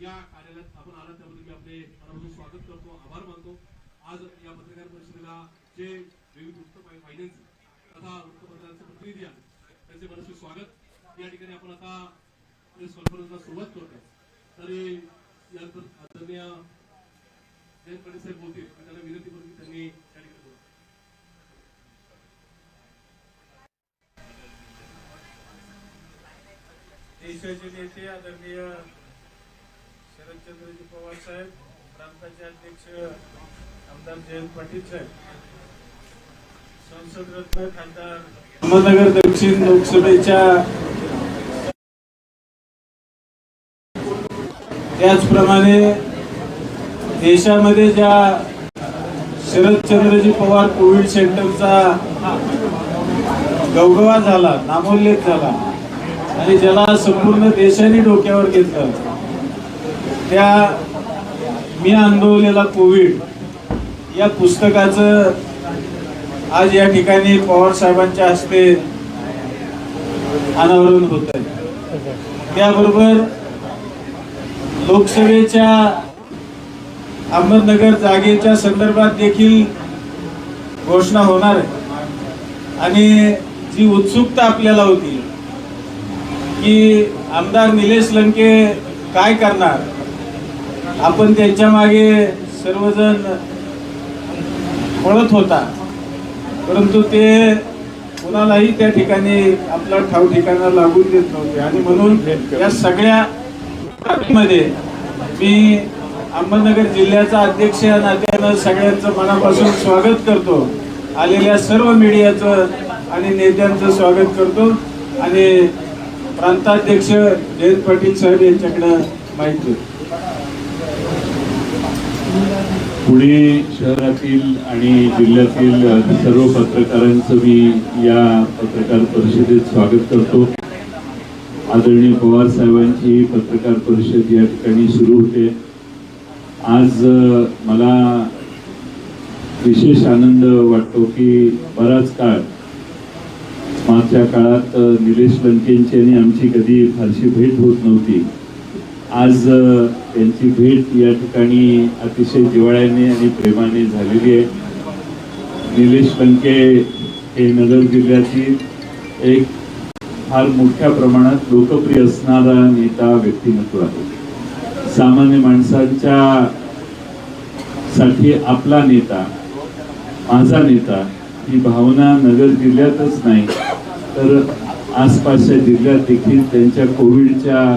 या कार्यालयात आपण आला त्याबद्दल मी आपले मनापासून स्वागत करतो आभार मानतो. आज या पत्रकार परिषदेला जे विविध वृत्त फायनान्स तथा वृत्तपत्रांचे प्रतिनिधी आहेत त्यांचे मनस्वी स्वागत. या ठिकाणी आपण आता प्रेस कॉन्फरन्सला सुरुवात करतो तरी यानंतर आदरणीय जयंत पाटील साहेब बोलतील त्यांना विनंती करून की त्यांनी त्या ठिकाणी देशाचे नेते आदरणीय शरदचंद्रजी पवार साहेब प्रांताचे अध्यक्ष आमदार जयंत पाटील साहेब. संसद रत्न खासदार अहमदनगर दक्षिण लोकसभेच्या त्याचप्रमाणे देशामध्ये ज्या शरदचंद्रजी पवार कोविड सेंटरचा गवगवा झाला नामोल्लेख झाला आणि ज्याला संपूर्ण देशाने डोक्यावर घेतलं त्या मी अनुभवलेला कोविड या पुस्तकाचं आज या ठिकाणी पवार साहेबांच्या हस्ते अनावरण होत आहे. त्याबरोबर लोकसभेच्या अहमदनगर जागेच्या संदर्भात देखील घोषणा होणार आहे. आणि जी उत्सुकता आपल्याला होती की आमदार निलेश लंके काय करणार? आपण त्यांच्या मागे सर्वजण पळत होता. परंतु ते कुणालाही त्या ठिकाणी आपला ठाव ठिकाणा लागून देत नव्हते. आणि म्हणून या सगळ्या मध्ये मी अहमदनगर जिल्ह्याचा अध्यक्ष या नात्यानं सगळ्यांचं मनापासून स्वागत करतो. आलेल्या सर्व मीडियाचं आणि नेत्यांचं स्वागत करतो. आणि प्रांताध्यक्ष जयंत पाटील साहेब यांच्याकडं माहिती. पुणे शहरातील आणि जिल्ह्यातील सर्व पत्रकारांचं मी या पत्रकार परिषदेत स्वागत करतो. आदरणीय पवार साहेबांची पत्रकार परिषद या ठिकाणी सुरू होते. आज मला विशेष आनंद वाटतो की बराच काळ मागच्या काळात निलेश लंकेंची आणि आमची कधी फारशी भेट होत नव्हती. आज यांची त्यांची भेट या ठिकाणी अतिशय जिवाळ्याने आणि प्रेमाने झालेली आहे. निलेश पंके हे नगर जिल्ह्यातील एक फार मोठ्या प्रमाणात लोकप्रिय असणारा नेता व्यक्तिमत्व आहे. सामान्य माणसांच्या साठी आपला नेता माझा नेता ही भावना नगर जिल्ह्यातच नाही तर आसपासच्या जिल्ह्यात देखील त्यांच्या कोविडच्या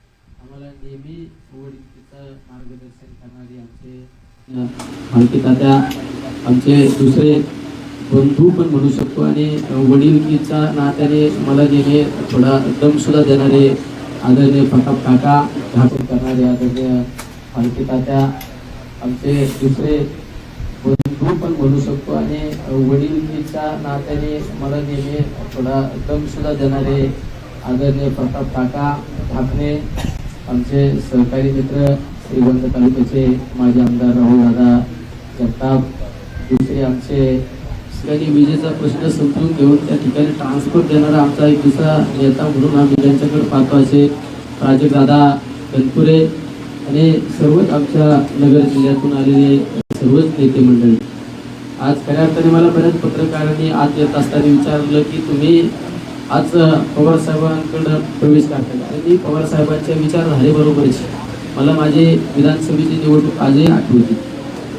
आम्हाला नेहमी ओळखीचं मार्गदर्शन करणारे आमचे आणखी तात्या आमचे दुसरे बंधू पण म्हणू शकतो आणि वडीलकीचा नात्याने मला नेहमी थोडा दमसुद्धा देणारे आदरणीय प्रताप काका ठाकूर करणारे आदरणीय आणखी तात्या आमचे दुसरे बंधू पण म्हणू शकतो आणि वडीलकीच्या नात्याने मला नेहमी थोडा दमसुद्धा देणारे आदरणीय प्रताप काका ठाकरे आमचे सहकारी मित्र श्रीगोंद तालुक्याचे माजी आमदार राहुल दादा जगताप दुसरे आमचे ठिकाणी विजेचा प्रश्न समजून घेऊन त्या ठिकाणी ट्रान्सपोर्ट देणारा आमचा एक दुसरा नेता म्हणून आम्ही त्यांच्याकडे पाहतो असे प्राजक्त दादा कनपुरे आणि सर्वच आमच्या नगर जिल्ह्यातून आलेले सर्वच नेते मंडळी. आज खऱ्या अर्थाने मला बऱ्याच पत्रकारांनी आज येत असताना विचारलं की तुम्ही आज पवार साहेबांकडं प्रवेश करताय आणि ती पवार साहेबांच्या विचारधारेबरोबरच मला माझे विधानसभेची निवडणूक आजही आठवते.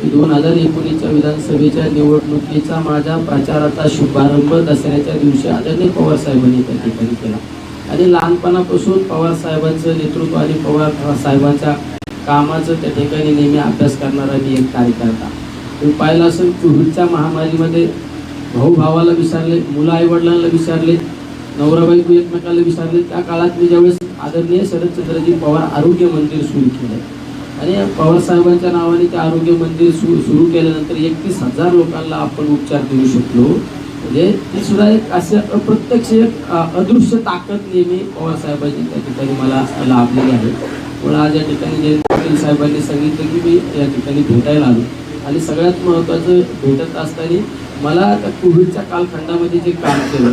की दोन हजार एकोणीसच्या विधानसभेच्या निवडणुकीचा माझ्या प्रचाराचा शुभारंभ दसऱ्याच्या दिवशी आदरणीय पवार साहेबांनी त्या ठिकाणी केला. आणि लहानपणापासून पवार साहेबांचं नेतृत्व आणि पवार साहेबांच्या कामाचं त्या ठिकाणी नेहमी अभ्यास करणारा मी एक कार्यकर्ता. तुम्ही पाहिलं असेल कोविडच्या महामारीमध्ये भाऊ भावाला विचारले मुलं आईवडिलांना विचारले नवरा बायको एकमेकाला विचारले त्या काळात मी ज्यावेळेस आदरणीय शरदचंद्रजी पवार आरोग्य मंदिर सुरू केलं. आणि पवार साहेबांच्या नावाने ते आरोग्य मंदिर सुरू सुरू केल्यानंतर एकतीस हजार लोकांना आपण उपचार देऊ शकलो. म्हणजे ती सुद्धा एक असे अप्रत्यक्ष एक अदृश्य ताकद नेहमी पवार साहेबांची त्या ठिकाणी मला लाभलेली आहे. पण आज या ठिकाणी जयंत पाटील साहेबांनी सांगितलं की मी या ठिकाणी भेटायला आलो. आणि सगळ्यात महत्त्वाचं भेटत असताना मला त्या कोविडच्या कालखंडामध्ये जे काम केलं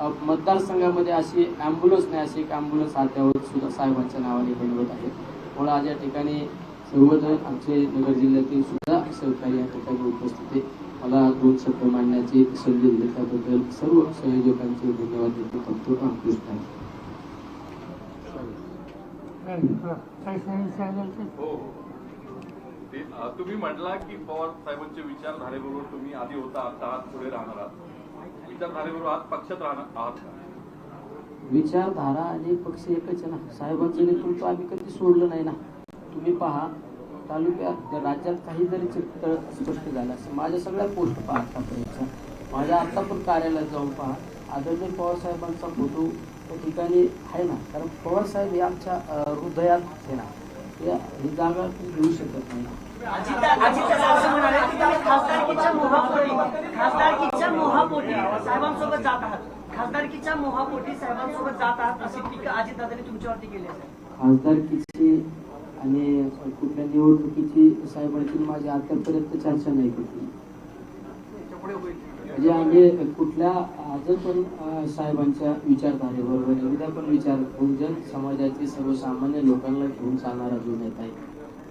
मतदारसंघामध्ये अशी ॲम्ब्युलन्स नाही अशी एक ॲम्ब्युलन्स अद्ययावत सुद्धा साहेबांच्या नावाने बनवत आहे. मला आज या ठिकाणी सर्वजण आमचे नगर जिल्ह्यातील सुद्धा सहकारी या ठिकाणी उपस्थित आहे मला दोन शब्द मांडण्याची संधी दिली त्याबद्दल सर्व संयोजकांचे धन्यवाद देतो फक्त रामकृष्ण आहे. हो, हो. तुम्ही म्हटला की पवार साहेबांच्या विचारधारेबरोबर तुम्ही आधी होता आता आहात पुढे राहणार आहात. विचारधारेबरोबर आहात पक्षात राहणार आहात का? विचारधारा आणि पक्ष एकच आहे ना. साहेबांचं नेतृत्व आम्ही कधी सोडलं नाही ना. तुम्ही पहा तालुक्यात राज्यात काही जरी चित्र स्पष्ट झालं असं माझ्या सगळ्या पोस्ट पहा आतापर्यंतच्या माझ्या आता पण कार्यालयात जाऊन पहा. आदरणीय पवार साहेबांचा फोटो त्या ठिकाणी आहे ना. कारण पवार साहेब हे आमच्या हृदयात आहे ना. या- ही जागा तुम्ही घेऊ शकत नाही मोहापोटी साहेबांसोबत जात आहात. खासदारकीच्या मोहापोटी साहेबांसोबत जात आहात अशी टीका अजितदादांनी तुमच्यावरती केली असेल खासदारकीची आणि कुठल्या निवडणुकीची साहेबांची माझी आतापर्यंत चर्चा नाही कुठली म्हणजे आम्ही कुठल्या आजच पण साहेबांच्या विचारधारेबरोबर उद्या पण विचार बहुजन समाजातील सर्वसामान्य लोकांना घेऊन चालणारा जो नेता आहे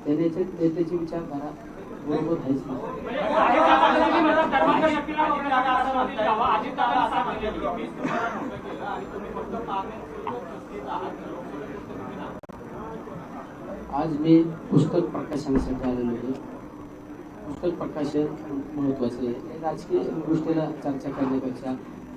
त्या नेत्याची विचारधारा बरोबर आज मी पुस्तक प्रकाशनासाठी आलेलो आहे. पुस्तक प्रकाशन महत्त्वाचे आहे. राजकीय गोष्टीला चर्चा करण्यापेक्षा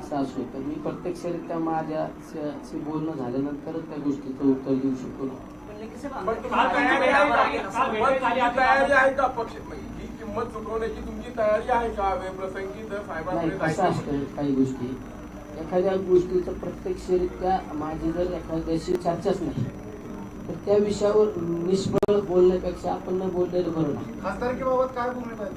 असं असो तर मी प्रत्यक्षरित्या माझ्याशी बोलणं झाल्यानंतरच त्या गोष्टीचं उत्तर देऊ शकतो ही नाही कसं असतं काही गोष्टी. एखाद्या गोष्टीचं प्रत्यक्षरित्या माझी जर एखाद्याशी चर्चाच नाही तर त्या विषयावर निष्फळ बोलण्यापेक्षा आपण न बोललेलं बरं खासदारकीबाबत काय भूमिका आहे?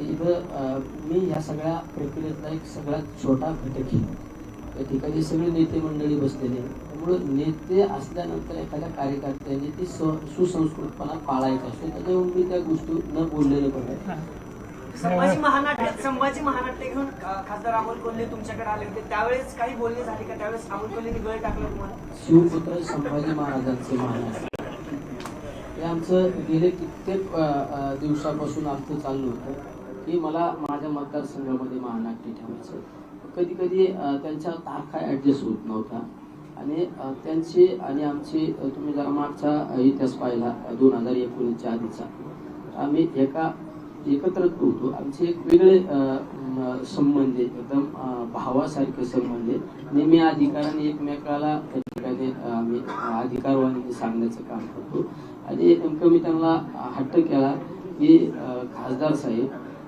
इथं मी ह्या सगळ्या प्रक्रियेतला एक सगळ्यात छोटा घटक आहे. या ठिकाणी सगळे नेते मंडळी बसलेले. त्यामुळं नेते असल्यानंतर एखाद्या कार्यकर्त्यांनी ती स- सुसंस्कृतपणा पाळायचा असतो त्याच्यावर मी त्या गोष्टी न बोललेलं बरं संभाजी महानाट्य संभाजी महानाट्य घेऊन खासदार अमोल कोल्हे तुमच्याकडे आले होते. त्यावेळेस काही बोलणे झाले का? त्यावेळेस अमोल कोल्हेनी गळ टाकला तुम्हाला? शिवपुत्र संभाजी महाराजांचे महाराज हे आमचं गेले कित्येक दिवसापासून आमचं चाललं होतं. की मला माझ्या मतदारसंघामध्ये महानाट्य ठेवायचं कधी कधी त्यांच्या तारखा ॲडजस्ट होत नव्हता. आणि त्यांची आणि आमची तुम्ही जरा मागचा इतिहास पाहिला दोन हजार एकोणीसच्या आधीचा. आम्ही एका एकत्र होतो. आमचे एक वेगळे संबंध आहे. एकदम भावासारखे संबंध आहे. नेहमी अधिकाराने एकमेकाला त्या ठिकाणी आम्ही अधिकारवाणी सांगण्याचं काम करतो. आणि नेमकं मी त्यांना हट्ट केला की खासदार साहेब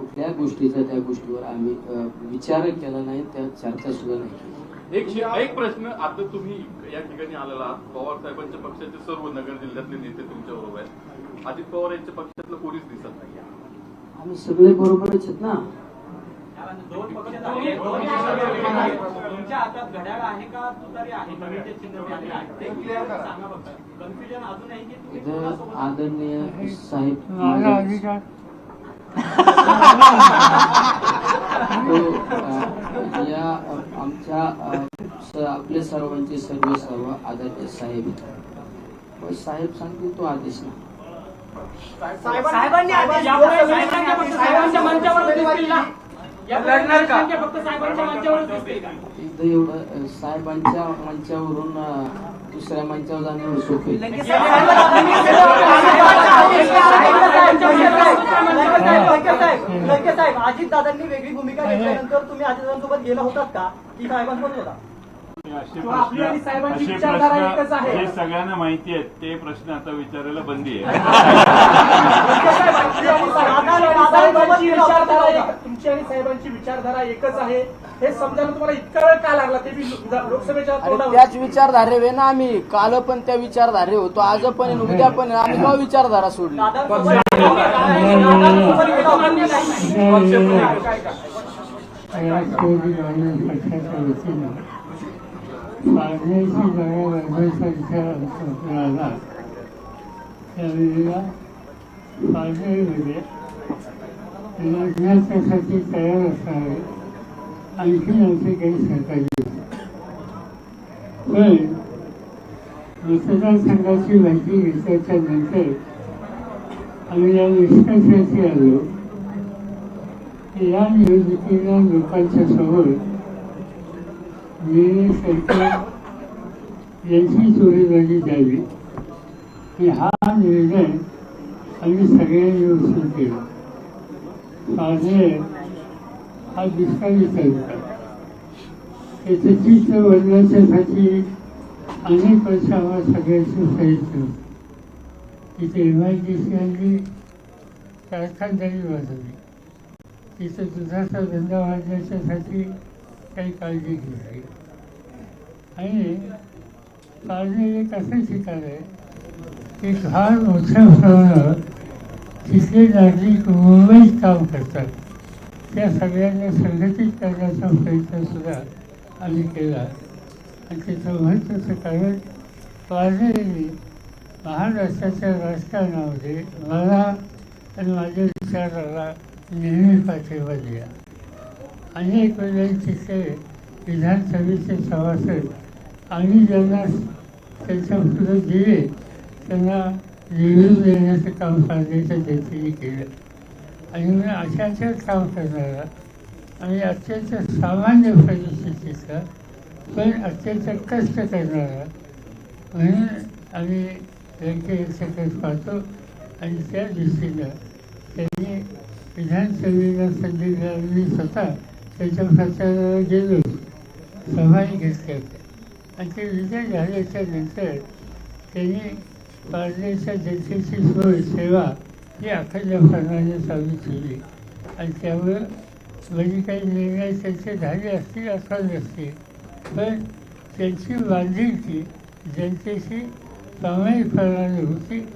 कुठल्या गोष्टीचा त्या गोष्टीवर आम्ही विचार केला नाही त्या चर्चा सुद्धा नाही एक एक प्रश्न आता तुम्ही या ठिकाणी आलेला आहात. पवार साहेबांच्या पक्षाचे सर्व नगर जिल्ह्यातले नेते तुमच्या बरोबर आहेत. अजित पवार यांच्या पक्षातलं कोणीच दिसत नाही. आम्ही सगळे बरोबरच आहेत ना. तुमच्या हातात घड्याळ आहे का? तुतारी आहे. नवीनचे चिन्ह जे आहे. ते clear सांगा फक्त. कन्फ्युजन अजून आहे की तुम्ही इथं कोणासोबत- आदरणीय साहेब या आमच्या आपल्या सर्वांचे सर्व सर्व आदरणीय साहेब साहेब सांगतील तो आदेश ना साहेबांनी आदेश साहेबांच्या मंचावर लढणार का? फक्त साहेबांच्या मंचावरच दिसतील का इथं एवढं साहेबांच्या मंचावरून दुसऱ्या मंचावर जाणं सोपं. अजित दादांनी वेगळी भूमिका घेतल्यानंतर तुम्ही अजितदादांसोबत गेला होतात का? की साहेबांसोबत होता? असे प्रश्न. जे सगळ्यांना माहिती आहेत ते प्रश्न आता विचारायला बंदी आहे तुमची आणि साहेबांची विचारधारा एकच आहे हे समजायला तुम्हाला इतका वेळ का लागला ते लोकसभेच्या त्याच विचारधारे वे ना आम्ही काल पण त्या विचारधारे होतो आज पण उद्या पण. आम्ही का विचारधारा सोडली दादांसोबत गेला होता की नाही? राष्ट्रवादी काँग्रेस तयार असावे आणखी आमचे काही सहकारी होते पण मतदारसंघाची माहिती घेतल्याच्या नंतर आम्ही या निष्कर्षाशी आलो की या निवडणुकीला लोकांच्या समोर मी सरकार यांची जोडीदारी द्यावी आणि हा निर्णय आम्ही सगळ्यांनी उचलून केला साधे हा दुष्काळी तालुका त्याचं चित्र बदलण्यासाठी अनेक वर्ष आम्हाला सगळ्यांची प्रयत्न तिथे एम आय डी सी यांनी कारखानदारी वाजवली. तिथं दुधाचा धंदा वाढण्याच्यासाठी काही काळजी घेतली आणि काळजी कसे शिकावे की फार मोठ्या तिथले नागरिक मुंबईत काम करतात. त्या सगळ्यांना संघटित करण्याचा प्रयत्नसुद्धा आम्ही केला. आणि त्याचं महत्त्वाचं कारण पारनेरी महाराष्ट्राच्या राजकारणामध्ये मला आणि माझ्या विचाराला नेहमी पाठिंबा दिला. अनेक वेळेला विधानसभेचे सभासद आणि ज्यांना त्यांच्या पुढे दिले त्यांना रिव्ह्यू देण्याचं काम करण्याचं त्यांनी केलं. आणि मी अशा अशाच काम करणारा आणि अत्यंत सामान्य परिस्थितीचा पण अत्यंत कष्ट करणारा म्हणून आम्ही व्यंकय्याकडे पाहतो आणि त्या दृष्टीनं त्यांनी विधानसभेला संधी मिळाली स्वतः त्याच्या प्रचाराला गेलो. सभाही घेतल्या आणि ते विजय झाल्याच्यानंतर त्यांनी पारनेरच्या जनतेची सोय सेवा ही अखंडपणाने चालू ठेवली. आणि त्यामुळं म्हणजे काही निर्णय त्यांचे झाले असतील अथवा नसतील पण त्यांची बांधिलकी जनतेशी प्रामाणिकपणाने होती.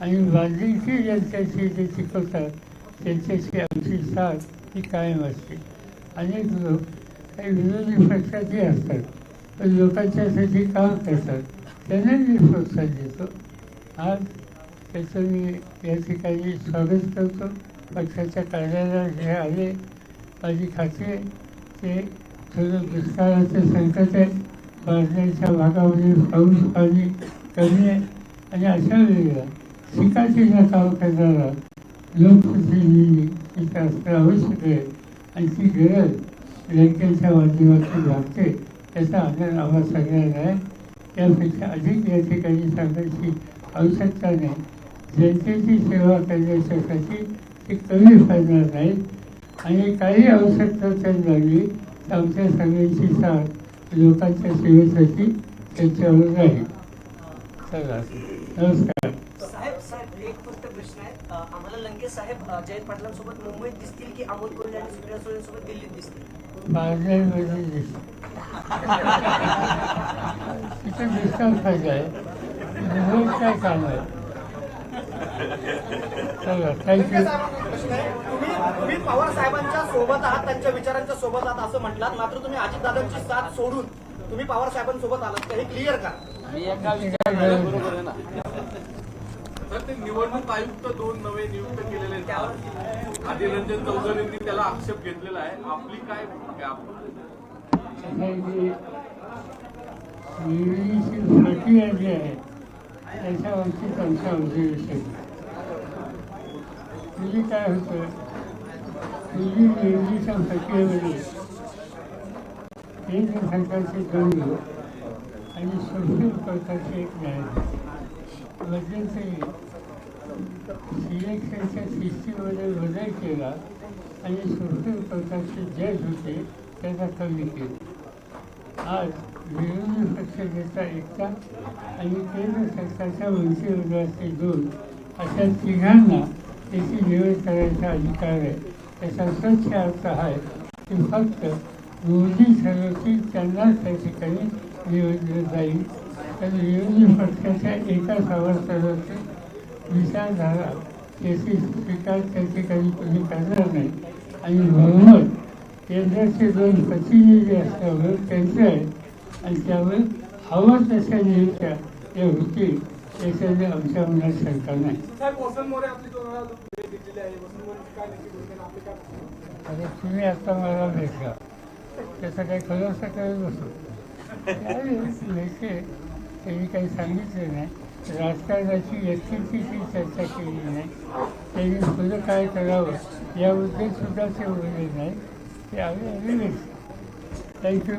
आणि बांधिलकी जनतेशी जे शिकवतात त्यांच्याशी आमची साथ ही कायम असते. अनेक लोक काही विरोधी पक्षाचे असतात. पण लोकांच्यासाठी काम करतात. त्यांना मी प्रोत्साहन देतो. आज त्याचं मी या ठिकाणी स्वागत करतो. पक्षाच्या कार्यालयात जे आले माझी खात्री आहे ते थोडं दुष्काळाचं संकट आहे. पाण्याच्या भागामध्ये पाऊस पाणी कमी आहे. आणि अशा वेळेला शिकाचीला काम करणारा लोकप्रतिनिधी तिथं असणं आवश्यक आहे. आणि ती गरज बँकेच्या माध्यमातून लागते त्याचा आनंद आम्हा सगळ्यांना आहे. त्यापेक्षा अधिक या ठिकाणी सांगायची आवश्यकता नाही. जनतेची सेवा करण्यासाठी ते कमी फायदा नाहीत. आणि काही आवश्यकता जर लागली तर आमच्या सगळ्यांची साथ लोकांच्या सेवेसाठी त्यांच्यावर राहील चला. नमस्कार साहेब साहेब एक फक्त प्रश्न आहे अ, आम्हाला लंके साहेब जयंत पाटलांसोबत मुंबईत दिसतील की अमोल कोल्हे आणि सुप्रिया सुळेंसोबत दिल्लीत दिसतील? पारनेरमध्ये दिसतं तिथं डिस्टन्स पाहिजे आहे. मुंबईत काय काम आहे? चला थँक्यू तुम्ही पवार साहेबांच्या सोबत आहात त्यांच्या विचारांच्या सोबत आहात असं म्हटलात मात्र तुम्ही अजितदादांची साथ सोडून तुम्ही पवार साहेबांसोबत आलात. का हे क्लिअर का? मी एका विचार बरोबर आहे. ना सर ते निवडणूक आयुक्त दोन नवे नियुक्त केलेले आहेत. आधी रंजन चौधरींनी त्याला आक्षेप घेतलेला आहे. आपली काय भूमिका आहे? आपण- निवडीची प्रक्रिया जी आहे? त्याच्या बाबतीत आमचा ऑब्झर्वेशन काय होतं पूर्वी निवडीच्या प्रक्रियेमध्ये केंद्र सरकारचे दोन आणि सुप्रीम कोर्टाचे एक न्यायाधीश मध्यंतरी सिलेक्शनच्या सिस्टीममध्ये बदल केला आणि सुप्रीम कोर्टाचे जज होते त्यांना कमी केले. आज विरोधी पक्षनेता एकटा आणि केंद्र सरकारच्या मंत्रिमंडळाचे दोन अशा तिघांना त्याची निवड करायचा अधिकार आहे. त्याचा स्वच्छ अर्थ आहे की फक्त मोदी ठरवतील त्यांनाच त्या ठिकाणी निवडलं जाईल. तर विरोधी पक्षाच्या एका सभासदाचे विचारधारा त्याची स्वीकार त्या ठिकाणी कोणी करणार नाही. आणि बहुमत केंद्राचे दोन प्रतिनिधी असल्यावर त्यांचे आहे. आणि त्यावर हवं तशा नियुक्त्या त्या होतील याच्याने आमच्या मनात शंका नाही. काय काय? आता तुम्ही आता मला भेटला त्याचा काही खुलासा करत बसू त्यावेळी लेखे. त्यांनी काही सांगितलं नाही. राजकारणाची यथेची चर्चा केली नाही त्यांनी पुढं काय करावं याबद्दल सुद्धा ते उरले नाही. ते आम्ही आलेलेच. थँक्यू